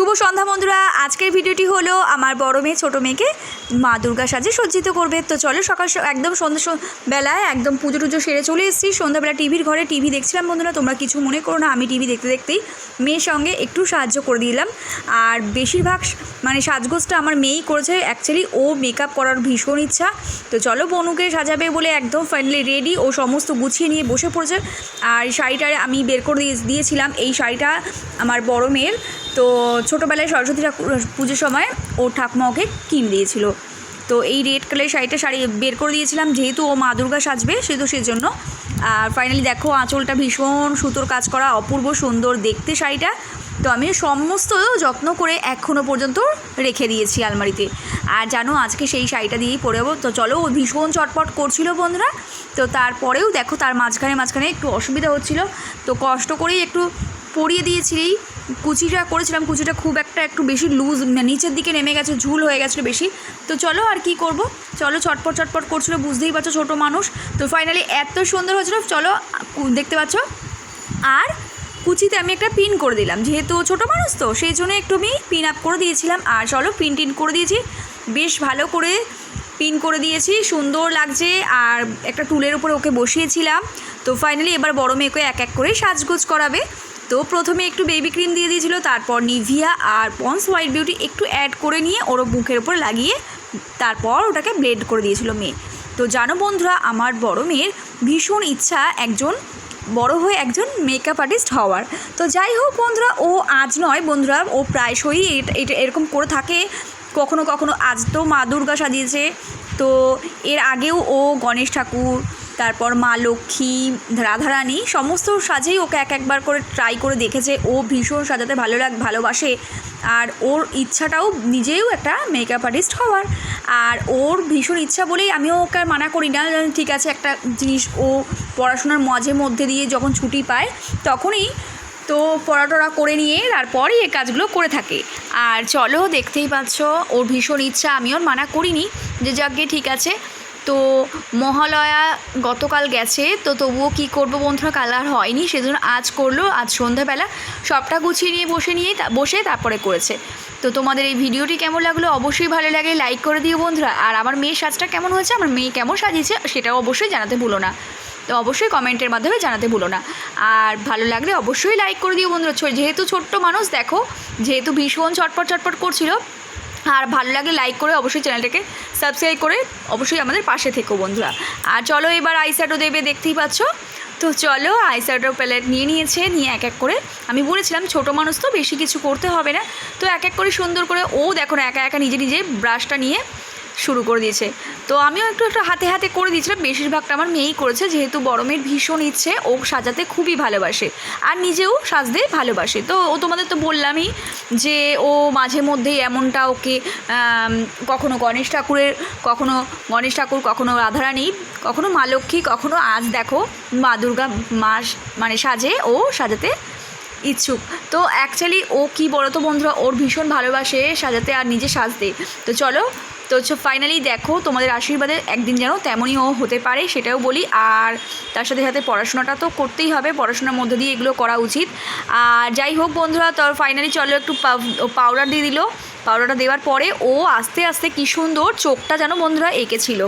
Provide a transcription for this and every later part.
শুভ সন্ধ্যা বন্ধুরা। আজকের ভিডিওটি হলো আমার বড় মেয়ে, ছোটো মেয়েকে মা দুর্গা সাজে সজ্জিত করবে। তো চলো সকাল একদম সন্ধ্যা বেলায় একদম পুজো টুজো সেরে চলে এসেছি। সন্ধ্যাবেলা টিভির ঘরে টিভি দেখছিলাম বন্ধুরা, তোমরা কিছু মনে করো না, আমি টিভি দেখতে দেখতেই মেয়ের সঙ্গে একটু সাহায্য করে দিলাম। আর বেশিরভাগ মানে সাজগোজটা আমার মেয়েই করেছে। অ্যাকচুয়ালি ও মেকআপ করার ভীষণ ইচ্ছা। তো চলো বনুকে সাজাবে বলে একদম ফাইনালি রেডি ও সমস্ত গুছিয়ে নিয়ে বসে পড়েছে। আর শাড়িটা আমি বের করে দিয়ে দিয়েছিলাম। এই শাড়িটা আমার বড় মেয়ের। তো ছোটোবেলায় সরস্বতী ঠাকুর, পুজোর সময় ও ঠাকুমা ওকে কিন দিয়েছিল। তো এই রেড কালারের শাড়িটা শাড়ি বের করে দিয়েছিলাম, যেহেতু ও মা দুর্গা সাজবে, সেহেতু সেজন্য। আর ফাইনালি দেখো, আঁচলটা ভীষণ সুতোর কাজ করা, অপূর্ব সুন্দর দেখতে শাড়িটা। তো আমি সমস্ত যত্ন করে এখনও পর্যন্ত রেখে দিয়েছি আলমারিতে। আর জানো, আজকে সেই শাড়িটা দিয়েই পরেবো তো চলো, ও ভীষণ চটপট করছিল বন্ধুরা। তো তারপরেও দেখো, তার মাঝখানে মাঝখানে একটু অসুবিধা হচ্ছিল। তো কষ্ট করেই একটু পরিয়ে দিয়েছিলি কুচিটা করেছিলাম, কুচিটা খুব একটা একটু বেশি লুজ নিচের দিকে নেমে গেছে, ঝুল হয়ে গেছিল বেশি। তো চলো আর কি করব? চলো চটপট চটপট করছিল, বুঝতেই পারছ ছোটো মানুষ। তো ফাইনালি এত সুন্দর হয়েছিল, চলো দেখতে পাচ্ছ? আর কুচিতে আমি একটা পিন করে দিলাম, যেহেতু ছোটো মানুষ তো, সেই জন্য একটু আমি পিন আপ করে দিয়েছিলাম। আর চলো পিন টিন করে দিয়েছি, বেশ ভালো করে পিন করে দিয়েছি, সুন্দর লাগছে। আর একটা টুলের উপরে ওকে বসিয়েছিলাম। তো ফাইনালি এবার বড় মেয়েকে এক এক করে সাজগোজ করাবে। তো প্রথমে একটু বেবি ক্রিম দিয়ে দিয়েছিল, তারপর নিভিয়া আর পন্স হোয়াইট বিউটি একটু অ্যাড করে নিয়ে ওর মুখের ওপর লাগিয়ে তারপর ওটাকে ব্লেড করে দিয়েছিল মেয়ে। তো জানো বন্ধুরা, আমার বড় মেয়ের ভীষণ ইচ্ছা একজন বড় হয়ে একজন মেকআপ আর্টিস্ট হওয়ার। তো যাই হোক বন্ধুরা, ও আজ নয় বন্ধুরা, ও প্রায়শই এটা, এরকম করে থাকে। কখনো কখনো আজ তো মা দুর্গা সাজিয়েছে। তো এর আগেও ও গণেশ ঠাকুর তারপর মা লক্ষ্মী, রাধারানী, সমস্ত সাজেই ওকে এক একবার করে ট্রাই করে দেখেছে। ও ভীষণ সাজাতে ভালো লাগ, ভালোবাসে। আর ওর ইচ্ছাটাও নিজেও একটা মেকআপ আর্টিস্ট হওয়ার। আর ওর ভীষণ ইচ্ছা বলেই আমিও ওকে আর মানা করি না। ঠিক আছে, একটা জিনিস ও পড়াশোনার মাঝে মধ্যে দিয়ে যখন ছুটি পায়, তখনই তো পড়াটরা করে নিয়ে তারপরই এই কাজগুলো করে থাকে। আর চলো দেখতেই পাচ্ছ, ওর ভীষণ ইচ্ছা, আমি ওর মানা করিনি। যে যাকে ঠিক আছে। তো মহালয়া গতকাল গেছে, তো তবুও কি করব বন্ধুরা, কাল আর হয়নি, সেজন্য আজ করল, আজ সন্ধ্যাবেলা সবটা গুছিয়ে নিয়ে বসে নিয়ে বসে তারপরে করেছে। তো তোমাদের এই ভিডিওটি কেমন লাগল? অবশ্যই ভালো লাগে, লাইক করে দিও বন্ধুরা। আর আমার মেয়ের সাজটা কেমন হয়েছে, আমার মেয়ে কেমন সাজিয়েছে, সেটাও অবশ্যই জানাতে ভুলো না। তো অবশ্যই কমেন্টের মাধ্যমে জানাতে ভুলো না। আর ভালো লাগলে অবশ্যই লাইক করে দিও বন্ধুরা। যেহেতু ছোট্ট মানুষ, দেখো, যেহেতু ভীষণ চটপট চটপট করছিল আর ভালো লাগে লাইক করে অবশ্যই চ্যানেলটাকে সাবস্ক্রাইব করে অবশ্যই আমাদের পাশে থেকো বন্ধুরা। আর চলো এবার আইস্যাডো দেবে, দেখতেই পাচ্ছ? তো চলো আইস্যাডো প্যালেট নিয়ে নিয়েছে, নিয়ে এক এক করে। আমি বলেছিলাম ছোটো মানুষ তো বেশি কিছু করতে হবে না। তো এক এক করে সুন্দর করে ও দেখো না, একা একা নিজে নিজে ব্রাশটা নিয়ে শুরু করে দিয়েছে। তো আমিও একটু একটু হাতে হাতে করে দিয়েছিলাম। বেশিরভাগটা আমার মেয়েই করেছে। যেহেতু বড় মেয়ের ভীষণ ইচ্ছে, ও সাজাতে খুবই ভালোবাসে। আর নিজেও সাজতে ভালোবাসে। তো ও তোমাদের তো বললামই যে ও মাঝে মধ্যেই এমনটা ওকে কখনো গণেশ ঠাকুরের, কখনো গণেশ ঠাকুর, কখনো রাধারানী, কখনো মা লক্ষ্মী, কখনো আজ দেখো মা দুর্গা মাস মানে সাজে, ও সাজাতে ইচ্ছুক। তো অ্যাকচুয়ালি ও কি বলো তো বন্ধুরা? ওর ভীষণ ভালোবাসে সাজাতে আর নিজে সাজতে। তো চলো তো হচ্ছে ফাইনালি দেখো, তোমাদের আশীর্বাদে একদিন যেন তেমনই ও হতে পারে, সেটাও বলি। আর তার সাথে সাথে পড়াশোনাটা তো করতেই হবে, পড়াশোনার মধ্যে দিয়ে এগুলো করা উচিত। আর যাই হোক বন্ধুরা, তো ফাইনালি চলো একটু পাউডার দিয়ে দিল। পাউডারটা দেওয়ার পরে ও আস্তে আস্তে কী সুন্দর চোখটা যেন বন্ধুরা এঁকেছিল।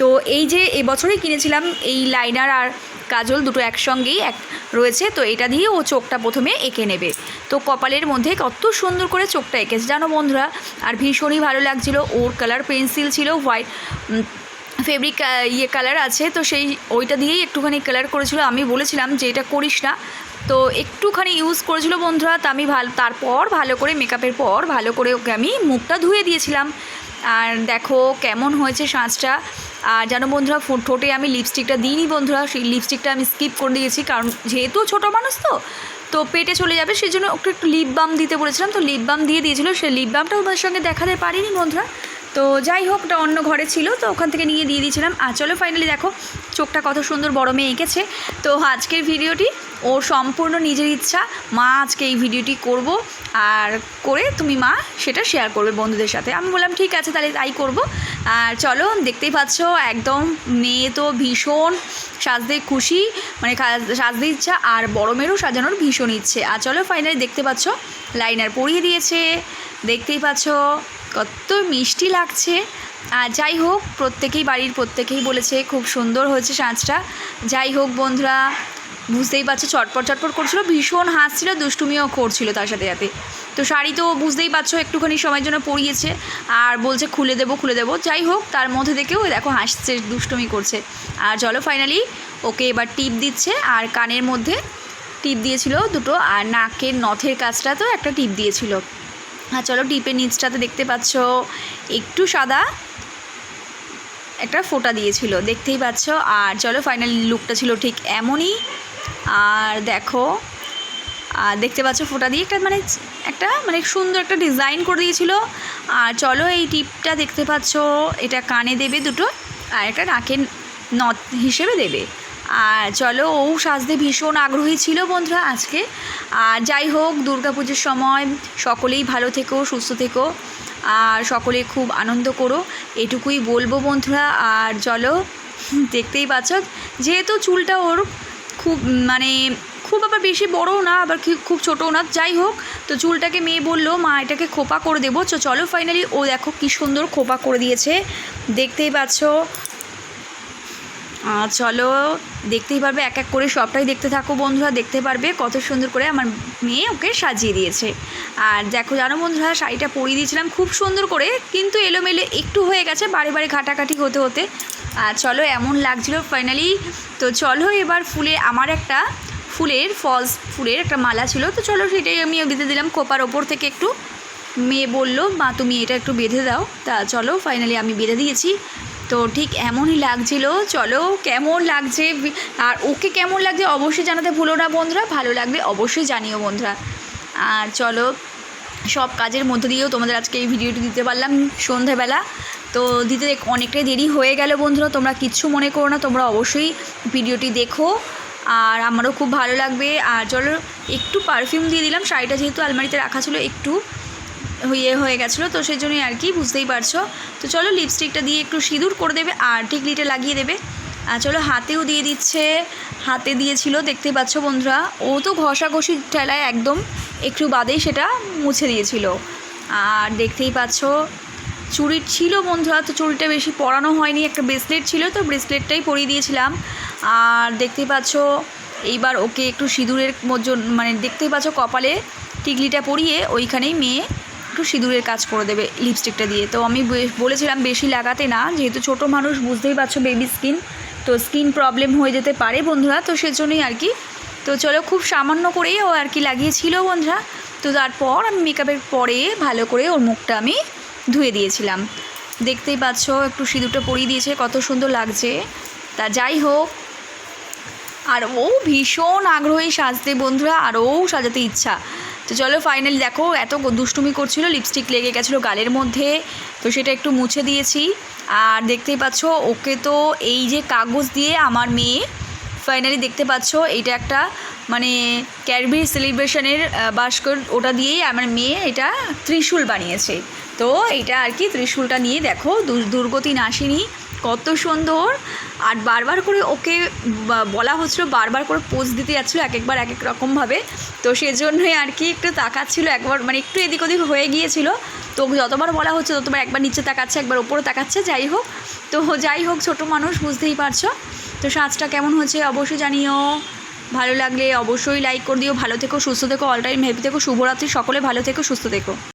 তো এই যে এবছরই কিনেছিলাম এই লাইনার আর কাজল দুটো একসঙ্গেই এক রয়েছে, তো এটা দিয়ে ও চোখটা প্রথমে এঁকে নেবে। তো কপালের মধ্যে কত সুন্দর করে চোখটা এঁকেছে। জানো বন্ধুরা, আর ভীষণই ভালো লাগছিল। ওর কালার পেন্সিল ছিল হোয়াইট ফেব্রিক ইয়ে কালার আছে, তো সেই ওইটা দিয়েই একটুখানি কালার করেছিল। আমি বলেছিলাম যে এটা করিস না। তো একটুখানি ইউজ করেছিল বন্ধুরা, তা আমি ভালো, তারপর ভালো করে মেকআপের পর ভালো করে ওকে আমি মুখটা ধুয়ে দিয়েছিলাম। আর দেখো কেমন হয়েছে সাঁচটা আর জানো বন্ধুরা ঠোঁটে আমি লিপস্টিকটা দিইনি বন্ধুরা, সেই লিপস্টিকটা আমি স্কিপ করে দিয়েছি, কারণ যেহেতু ছোটো মানুষ তো তো পেটে চলে যাবে সেই জন্য ওকে একটু লিপ বাম দিতে বলেছিলাম, তো লিপ বাম দিয়ে দিয়েছিল সেই লিপ বামটা ওদের সঙ্গে দেখাতে পারিনি বন্ধুরা। তো যাই হোক, ওটা অন্য ঘরে ছিল, তো ওখান থেকে নিয়ে দিয়ে দিয়েছিলাম। আর চলো ফাইনালি দেখো, চোখটা কত সুন্দর বড় মেয়ে এঁকেছে। তো আজকের ভিডিওটি ওর সম্পূর্ণ নিজের ইচ্ছা, মা আজকে এই ভিডিওটি করব, আর করে তুমি মা সেটা শেয়ার করবে বন্ধুদের সাথে। আমি বললাম, ঠিক আছে, তাহলে তাই করব। আর চলো, দেখতেই পাচ্ছ, একদম মেয়ে তো ভীষণ সাজতে খুশি মানে সাজতে ইচ্ছা, আর বড় মেয়েরও সাজানোর ভীষণ ইচ্ছে। আর চলো ফাইনালি দেখতে পাচ্ছ লাইনার পরিয়ে দিয়েছে। দেখতেই পাচ্ছ, কত মিষ্টি লাগছে। আর যাই হোক, প্রত্যেকেই বাড়ির প্রত্যেকেই বলেছে, খুব সুন্দর হয়েছে সাজটা। যাই হোক বন্ধুরা, বুঝতেই পারছ, চটপট চটপট করছিল, ভীষণ হাসছিল, দুষ্টুমিও করছিল তার সাথে সাথে। তো শাড়ি তো বুঝতেই পারছ, একটুখানি সময়ের জন্য পরিয়েছে আর বলছে খুলে দেবো খুলে দেবো। যাই হোক, তার মধ্যে থেকেও দেখো হাসছে, দুষ্টুমি করছে। আর চলো ফাইনালি ওকে এবার টিপ দিচ্ছে আর কানের মধ্যে টিপ দিয়েছিল দুটো আর নাকের নথের কাজটা তো একটা টিপ দিয়েছিল। আর চলো টিপের নিচটাতে দেখতে পাচ্ছ, একটু সাদা একটা ফোঁটা দিয়েছিল, দেখতেই পাচ্ছ। আর চলো ফাইনাল লুকটা ছিল ঠিক এমনই। আর দেখো আর দেখতে পাচ্ছ ফোটা দিয়ে একটা মানে একটা মানে সুন্দর একটা ডিজাইন করে দিয়েছিল। আর চলো এই টিপটা দেখতে পাচ্ছ, এটা কানে দেবে দুটো আর একটা নাকের নথ হিসেবে দেবে। আর চলো ও সাজতে ভীষণ আগ্রহী ছিল বন্ধুরা আজকে। আর যাই হোক, দুর্গাপুজোর সময় সকলেই ভালো থেকো, সুস্থ থেকো। আর সকলে খুব আনন্দ করো, এটুকুই বলব বন্ধুরা। আর চলো, দেখতেই পাচ্ছ, যেহেতু চুলটা ওর খুব মানে খুব আবার বেশি বড়ও না, আবার খুব ছোটও না। যাই হোক, তো চুলটাকে মেয়ে বলল, মা, এটাকে খোপা করে দেবো। তো চলো ফাইনালি ও দেখো কি সুন্দর খোপা করে দিয়েছে। দেখতেই পাচ্ছ। চলো, দেখতেই পারবে, এক এক করে সবটাই দেখতে থাকো বন্ধুরা, দেখতে পারবে কত সুন্দর করে আমার মেয়ে ওকে সাজিয়ে দিয়েছে। আর দেখো, জানো বন্ধুরা, শাড়িটা পরিয়ে দিয়েছিলাম খুব সুন্দর করে, কিন্তু এলোমেলো একটু হয়ে গেছে, বারে বারে ঘাটাঘাটি হতে হতে। আর চলো, এমন লাগছিল ফাইনালি তো চলো, এবার ফুলে আমার একটা ফুলের, ফলস ফুলের একটা মালা ছিল। তো চলো সেটাই আমি বেঁধে দিলাম। খোপার ওপর থেকে একটু মেয়ে বলল, মা, তুমি এটা একটু বেঁধে দাও। তা চলো ফাইনালি আমি বেঁধে দিয়েছি। তো ঠিক এমনই লাগছিল। চলো, কেমন লাগছে? আর ওকে কেমন লাগছে অবশ্যই জানাতে ভুলো না বন্ধুরা। ভালো লাগবে অবশ্যই জানিও বন্ধুরা। আর চলো, সব কাজের মধ্য দিয়েও তোমাদের আজকে এই ভিডিওটি দিতে পারলাম সন্ধেবেলা। তো দিতে অনেকটাই দেরি হয়ে গেল বন্ধুরা। তোমরা কিচ্ছু মনে করো না। তোমরা অবশ্যই ভিডিওটি দেখো। আর আমারও খুব ভালো লাগবে। আর চলো, একটু পারফিউম দিয়ে দিলাম। শাড়িটা যেহেতু আলমারিতে রাখা ছিল, একটু ইয়ে হয়ে গেছিল, তো সেই জন্যই আর কি, বুঝতেই পারছ। তো চলো লিপস্টিকটা দিয়ে একটু সিঁদুর করে দেবে আর টিকলিটা লাগিয়ে দেবে। আর চলো, হাতেও দিয়ে দিচ্ছে। হাতে দিয়েছিল, দেখতে পাচ্ছ বন্ধুরা। ও তো ঘষাঘষি ঠেলায় একদম একটু বাদেই সেটা মুছে দিয়েছিল। আর দেখতেই পাচ্ছ চুড়ির ছিল বন্ধুরা, তো চুড়িটা বেশি পরানো হয়নি, একটা ব্রেসলেট ছিল, তো ব্রেসলেটটাই পরিয়ে দিয়েছিলাম। আর দেখতেই পাচ্ছ, এইবার ওকে একটু সিঁদুরের মধ্যে মানে দেখতেই পাচ্ছ কপালে টিকলিটা পরিয়ে ওইখানেই মেয়ে একটু সিঁদুরের কাজ করে দেবে লিপস্টিকটা দিয়ে। তো আমি বলেছিলাম বেশি লাগাতে না, যেহেতু ছোট মানুষ, বুঝতেই পারছ বেবি স্কিন তো স্কিন প্রবলেম হয়ে যেতে পারে বন্ধুরা, তো সেজন্যই আর কি। তো চলো খুব সামান্য করেই ও আর কি লাগিয়েছিল বন্ধুরা। তো তারপর আমি মেকআপের পরে ভালো করে ওর মুখটা আমি ধুয়ে দিয়েছিলাম। দেখতেই পাচ্ছ, একটু সিঁদুরটা পরিয়ে দিয়েছে, কত সুন্দর লাগছে। তা যাই হোক আর ও ভীষণ আগ্রহী সাজতে বন্ধুরা আর ও সাজাতে ইচ্ছা। তো চলো ফাইনালি দেখো, এত দুষ্টুমি করছিল লিপস্টিক লেগে গেছিল গালের মধ্যে, তো সেটা একটু মুছে দিয়েছি। আর দেখতেই পাচ্ছ, ওকে তো এই যে কাগজ দিয়ে আমার মেয়ে ফাইনালি দেখতে পাচ্ছ, এটা একটা মানে ক্যারবি সেলিব্রেশনের বাস্কর ওটা দিয়েই আমার মেয়ে এটা ত্রিশূল বানিয়েছে। তো এটা আর কি, ত্রিশূলটা নিয়ে দেখো দুর্গতি নাসিনী কত সুন্দর। আর বারবার করে ওকে বলা হচ্ছিল, বারবার করে পোজ দিতে যাচ্ছিল, এক একবার, এক এক রকমভাবে তো সেজন্যই আর কি একটু তাকাচ্ছিল, একবার মানে একটু এদিক ওদিক হয়ে গিয়েছিল। তো যতবার বলা হচ্ছে, ততবার একবার নিচে তাকাচ্ছে, একবার ওপরে তাকাচ্ছে, যাই হোক। তো যাই হোক, ছোট মানুষ, বুঝতেই পারছ। তো সাজটা কেমন হয়েছে অবশ্যই জানিও। ভালো লাগলে অবশ্যই লাইক করে দিও। ভালো থেকো, সুস্থ থেকো অল টাইম হ্যাপি থেকো। শুভরাত্রি, সকলে ভালো থেকো, সুস্থ থেকো।